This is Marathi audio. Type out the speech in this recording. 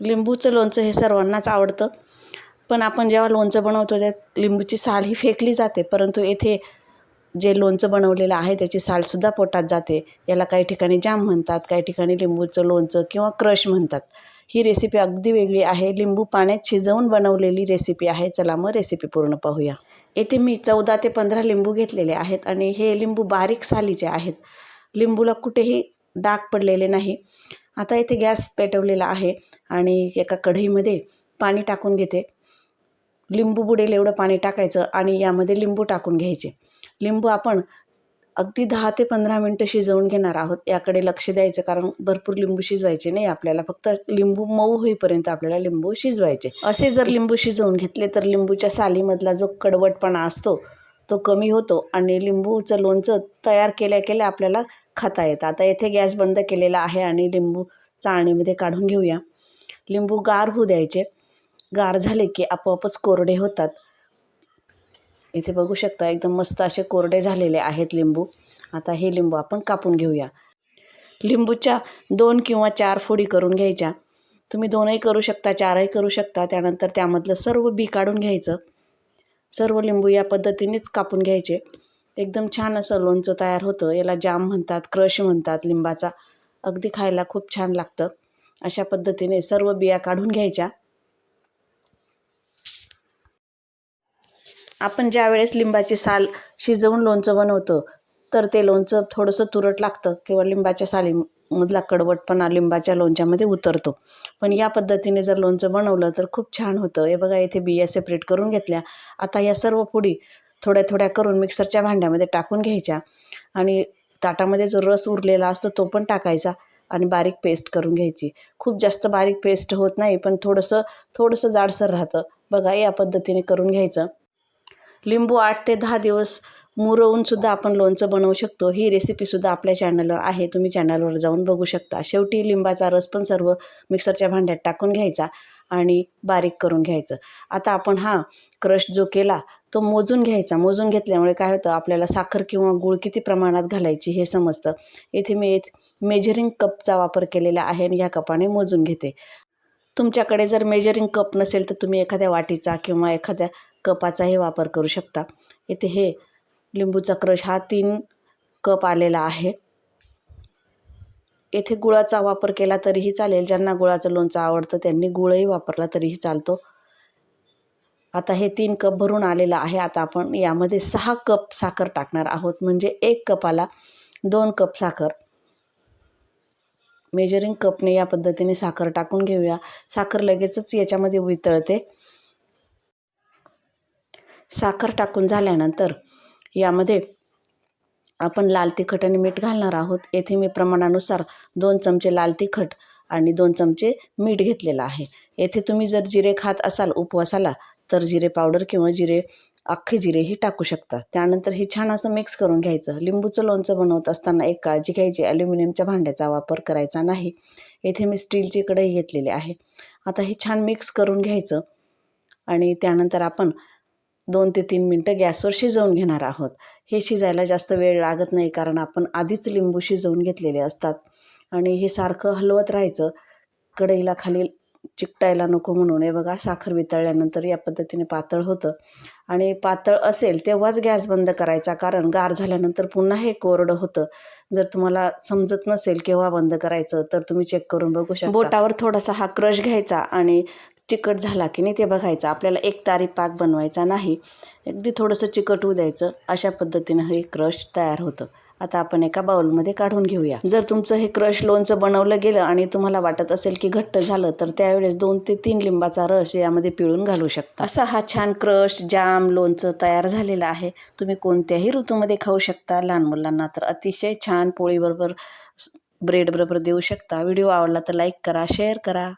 लिंबूचं लोणचं हे सर्वांनाच आवडतं. पण आपण जेव्हा लोणचं बनवतो त्यात लिंबूची साल ही फेकली जाते. परंतु येथे जे लोणचं बनवलेलं आहे त्याची सालसुद्धा पोटात जाते. याला काही ठिकाणी जाम म्हणतात काही ठिकाणी लिंबूचं लोणचं किंवा क्रश म्हणतात. ही रेसिपी अगदी वेगळी आहे. लिंबू पाण्यात शिजवून बनवलेली रेसिपी आहे. चला मग रेसिपी पूर्ण पाहूया. येथे मी चौदा ते पंधरा लिंबू घेतलेले आहेत आणि हे लिंबू बारीक सालीचे आहेत. लिंबूला कुठेही डाग पडलेले नाही. आता इथे गॅस पेटवलेला आहे आणि एका कढईमध्ये पाणी टाकून घेते. लिंबू बुडेल एवढं पाणी टाकायचं आणि यामध्ये लिंबू टाकून घ्यायचे. लिंबू आपण अगदी दहा ते पंधरा मिनटं शिजवून घेणार आहोत. याकडे लक्ष द्यायचं कारण भरपूर लिंबू शिजवायचे नाही आपल्याला. फक्त लिंबू मऊ होईपर्यंत आपल्याला लिंबू शिजवायचे. असे जर लिंबू शिजवून घेतले तर लिंबूच्या सालीमधला जो कडवटपणा असतो तो कमी होतो आणि लिंबूचं लोणचं तयार केल्या केल्या आपल्याला खाता येतं. आता येथे गॅस बंद केलेला आहे आणि लिंबू चाळणीमध्ये काढून घेऊया. लिंबू गार होऊ द्यायचे. गार झाले की आपोआपच कोरडे होतात. इथे बघू शकता एकदम मस्त असे कोरडे झालेले आहेत लिंबू. आता हे लिंबू आपण कापून घेऊया. लिंबूच्या दोन किंवा चार फोडी करून घ्यायच्या. तुम्ही दोनही करू शकता चारही करू शकता. त्यानंतर त्यामधलं सर्व बी काढून घ्यायचं. सर्व लिंबू या पद्धतीनेच कापून घ्यायचे. एकदम छान असं लोणचं तयार होतं. याला जाम म्हणतात क्रश म्हणतात लिंबाचा. अगदी खायला खूप छान लागतं. अशा पद्धतीने सर्व बिया काढून घ्यायच्या. आपण ज्या वेळेस लिंबाची साल शिजवून लोणचं बनवतो तर ते लोणचं थोडंसं तुरट लागतं किंवा लिंबाच्या सालीमधला कडवटपणा लिंबाच्या लोणच्यामध्ये उतरतो. पण या पद्धतीने जर लोणचं बनवलं तर खूप छान होतं. हे बघा इथे बिया सेपरेट करून घेतल्या. आता या सर्व पुडी थोड्या थोड्या करून मिक्सरच्या भांड्यामध्ये टाकून घ्यायच्या. आणि ताटामध्ये जो रस उरलेला असतो तो पण टाकायचा आणि बारीक पेस्ट करून घ्यायची. खूप जास्त बारीक पेस्ट होत नाही पण थोडंसं थोडंसं जाडसर राहतं. बघा या पद्धतीने करून घ्यायचं. लिंबू आठ ते दहा दिवस मुरवूनसुद्धा आपण लोणचं बनवू शकतो. ही रेसिपीसुद्धा आपल्या चॅनलवर आहे. तुम्ही चॅनलवर जाऊन बघू शकता. शेवटी लिंबाचा रस पण सर्व मिक्सरच्या भांड्यात टाकून घ्यायचा आणि बारीक करून घ्यायचं. आता आपण हा क्रश जो केला तो मोजून घ्यायचा. मोजून घेतल्यामुळे काय होतं? आपल्याला साखर किंवा गूळ किती प्रमाणात घालायची हे समजतं. येथे मी एक मेजरिंग कपचा वापर केलेला आहे आणि ह्या कपाने मोजून घेते. तुमच्याकडे जर मेजरिंग कप नसेल तर तुम्ही एखाद्या वाटीचा किंवा एखाद्या कपाचाही वापर करू शकता. इथे हे लिंबूचा क्रश हा तीन कप आलेला आहे. येथे गुळाचा वापर केला तरीही चालेल. ज्यांना गुळाचं लोणचं आवडतं त्यांनी गुळही वापरला तरीही चालतो. आता हे तीन कप भरून आलेलं आहे. आता आपण यामध्ये सहा कप साखर टाकणार आहोत. म्हणजे एक कपाला दोन कप साखर. मेजरिंग कपने या पद्धतीने साखर टाकून घेऊया. साखर लगेचच याच्यामध्ये वितळते. साखर टाकून झाल्यानंतर यामध्ये आपण लाल तिखट आणि मीठ घालणार आहोत. येथे मी प्रमाणानुसार दोन चमचे लाल तिखट आणि दोन चमचे मीठ घेतलेलं आहे. येथे तुम्ही जर जिरे खात असाल उपवासाला तर जिरे पावडर किंवा जिरे अख्खे जिरेही टाकू शकता. त्यानंतर हे छान असं मिक्स करून घ्यायचं. लिंबूचं लोणचं बनवत असताना एक काळजी घ्यायची. ॲल्युमिनियमच्या भांड्याचा वापर करायचा नाही. येथे मी स्टीलची कढई घेतलेली आहे. आता हे छान मिक्स करून घ्यायचं. आणि त्यानंतर आपण दोन ते तीन मिनटं गॅसवर शिजवून घेणार आहोत. हे शिजायला जास्त वेळ लागत नाही कारण आपण आधीच लिंबू शिजवून घेतलेले असतात. आणि हे सारखं हलवत राहायचं. कढईला खाली चिकटायला नको म्हणून. हे बघा साखर वितळल्यानंतर या पद्धतीने पातळ होतं. आणि पातळ असेल तेव्हाच गॅस बंद करायचा कारण गार झाल्यानंतर पुन्हा हे कोरडं होतं. जर तुम्हाला समजत नसेल केव्हा बंद करायचं तर तुम्ही चेक करून बघू शकता. बोटावर थोडासा हा क्रश घ्यायचा आणि चिकट झाला की नाही ते बघायचं. आपल्याला एक तारी पाक बनवायचा नाही. अगदी थोडंसं चिकट होऊ द्यायचं. अशा पद्धतीनं हे क्रश तयार होतं. आता आपण एका बाउलमध्ये काढून घेऊया. जर तुमचं हे क्रश लोणचं बनवलं गेलं आणि तुम्हाला वाटत असेल की घट्ट झालं तर त्यावेळेस दोन ते तीन लिंबाचा रस यामध्ये पिळून घालू शकता. असा हा छान क्रश जाम लोणचं तयार झालेलं आहे. तुम्ही कोणत्याही ऋतूमध्ये खाऊ शकता. लहान मुलांना तर अतिशय छान पोळीबरोबर ब्रेडबरोबर देऊ शकता. व्हिडिओ आवडला तर लाईक करा शेअर करा.